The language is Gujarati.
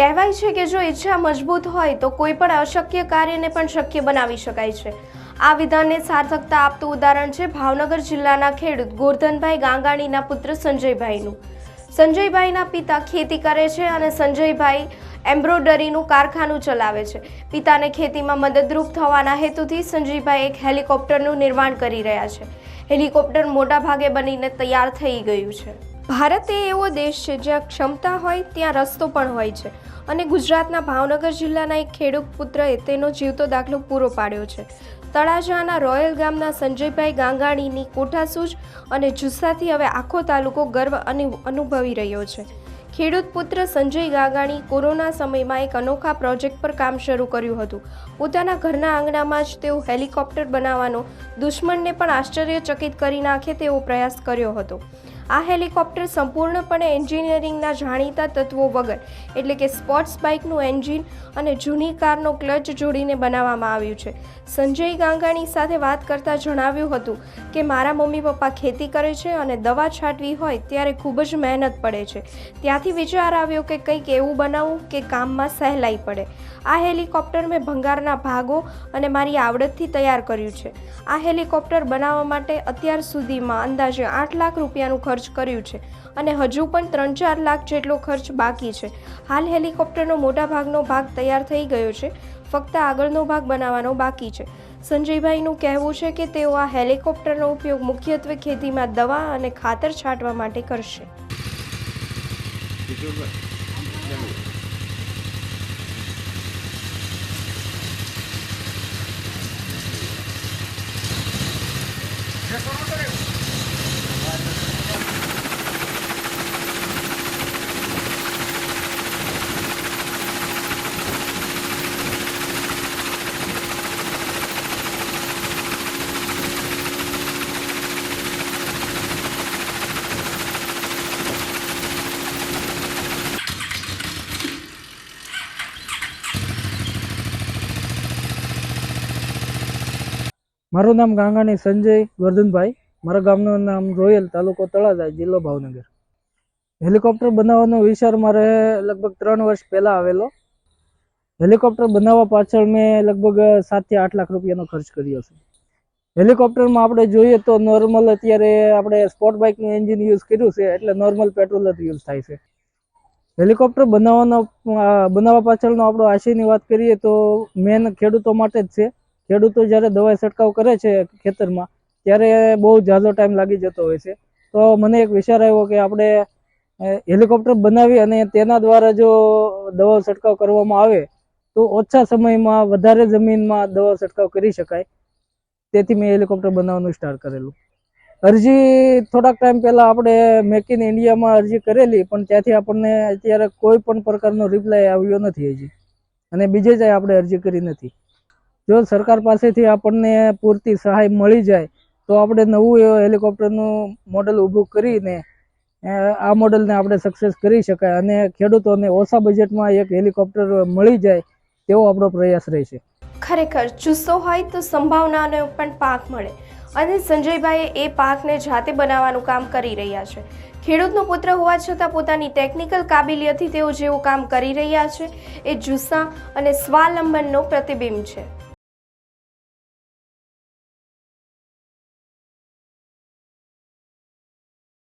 કહેવાય છે કે જો ઈચ્છા મજબૂત હોય તો કોઈ પણ અશક્ય કાર્યને પણ શક્ય બનાવી શકાય છે. આ વિધાનને સાર્થકતા આપતું ઉદાહરણ છે ભાવનગર જિલ્લાના ખેડૂત ગોરધનભાઈ ગાંગાણીના પુત્ર સંજયભાઈનું. સંજયભાઈના પિતા ખેતી કરે છે અને સંજયભાઈ એમ્બ્રોડરીનું કારખાનું ચલાવે છે. પિતાને ખેતીમાં મદદરૂપ થવાના હેતુથી સંજયભાઈ એક હેલિકોપ્ટરનું નિર્માણ કરી રહ્યા છે. હેલિકોપ્ટર મોટા ભાગે બનીને તૈયાર થઈ ગયું છે. ભારત એ એવો દેશ છે જ્યાં ક્ષમતા હોય ત્યાં રસ્તો પણ હોય છે. અને ગુજરાતના ભાવનગર જિલ્લાના એક ખેડૂત પુત્રએ તેનો જીવતો દાખલો પૂરો પાડ્યો છે. તળાજાના રોયલ ગામના સંજયભાઈ ગાંગાણીની કોઠાસૂજ અને જુસ્સાથી હવે આખો તાલુકો ગર્વ અનુ- અનુભવી રહ્યો છે. ખેડૂત પુત્ર સંજય ગાગાણી કોરોના સમયમાં એક અનોખા પ્રોજેક્ટ પર કામ શરૂ કર્યું હતું. પોતાના ઘરના આંગણામાં જ તેઓ હેલિકોપ્ટર બનાવવાનો દુશ્મનને પણ આશ્ચર્યચકિત કરી નાખે તેવો પ્રયાસ કર્યો હતો. આ હેલિકોપ્ટર સંપૂર્ણપણે એન્જિનિયરિંગના જાણીતા તત્વો વગર, એટલે કે સ્પોર્ટ્સ બાઇકનું એન્જિન અને જૂની કારનો ક્લચ જોડીને બનાવવામાં આવ્યું છે. સંજય ગાંગાણી સાથે વાત કરતાં જણાવ્યું હતું કે, મારા મમ્મી પપ્પા ખેતી કરે છે અને દવા છાંટવી હોય ત્યારે ખૂબ જ મહેનત પડે છે. ત્યાંથી વિચાર આવ્યો કે કંઈક એવું બનાવવું કે કામમાં સહેલાઈ પડે. આ હેલિકોપ્ટર મેં ભંગારના ભાગો અને મારી આવડતથી તૈયાર કર્યું છે. આ હેલિકોપ્ટર બનાવવા માટે અત્યાર સુધીમાં અંદાજે આઠ લાખ રૂપિયાનું ખર્ચ કર્યું છે અને હજુ પણ ત્રણ ચાર લાખ જેટલો ખર્ચ બાકી છે. હાલ હેલિકોપ્ટરનો મોટા ભાગનો ભાગ તૈયાર થઈ ગયો છે. ફક્ત આગળનો ભાગ બનાવવાનો બાકી છે. સંજયભાઈનું કહેવું છે કે તેઓ આ હેલિકોપ્ટરનો ઉપયોગ મુખ્યત્વે ખેતીમાં દવા અને ખાતર છાંટવા માટે કરશે. મારું નામ ગાંગાણી સંજય વર્ધનભાઈ. મારા ગામનું નામ રોયલ તાલુકો તળાજા, જિલ્લો ભાવનગર. હેલિકોપ્ટર બનાવવાનો વિચાર મારે લગભગ ત્રણ વર્ષ પહેલાં આવેલો. હેલિકોપ્ટર બનાવવા પાછળ મેં લગભગ સાતથી આઠ લાખ રૂપિયાનો ખર્ચ કર્યો છે. હેલિકોપ્ટરમાં આપણે જોઈએ તો નોર્મલ અત્યારે આપણે સ્પોર્ટ બાઇકનું એન્જિન યુઝ કર્યું છે, એટલે નોર્મલ પેટ્રોલ જ યુઝ થાય છે. હેલિકોપ્ટર બનાવવાનો બનાવવા પાછળનો આપણો આશયની વાત કરીએ તો મેન ખેડૂતો માટે જ છે. ખેડૂતો જ્યારે દવા છંટકાવ કરે છે ખેતરમાં, ત્યારે બહુ ઝાઝો ટાઈમ લાગી જતો હોય છે. તો મને એક વિચાર આવ્યો કે આપણે હેલિકોપ્ટર બનાવી અને તેના દ્વારા જો દવા છંટકાવ કરવામાં આવે, તો ઓછા સમયમાં વધારે જમીનમાં દવા છંટકાવ કરી શકાય. તેથી મેં હેલિકોપ્ટર બનાવવાનું સ્ટાર્ટ કરેલું. અરજી થોડાક ટાઈમ પહેલા આપણે મેક ઇન ઇન્ડિયામાં અરજી કરેલી, પણ ત્યાંથી આપણને અત્યારે કોઈ પણ પ્રકારનો રિપ્લાય આવ્યો નથી હજી. અને બીજે જાય આપણે અરજી કરી નથી. જો સરકાર પાસેથી આપણને પૂરતી સહાય મળી જાય, તો આપણે નવું હેલિકોપ્ટરનું મોડલ ઊભું કરીને આ મોડલને આપણે સક્સેસ કરી શકાય અને ખેડૂતોને ઓછા બજેટમાં એક હેલિકોપ્ટર મળી જાય તેવો આપણો પ્રયાસ રહેશે. ખરેખર જુસ્સો હોય તો સંભાવનાનો પણ પાક મળે અને સંજયભાઈએ એ પાકને જાતે બનાવવાનું કામ કરી રહ્યા છે. ખેડૂતનો પુત્ર હોવા છતાં પોતાની ટેકનિકલ કાબિલિયતથી તેઓ જેવું કામ કરી રહ્યા છે. એ જુસ્સા અને સ્વાવલંબનનો પ્રતિબિંબ છે.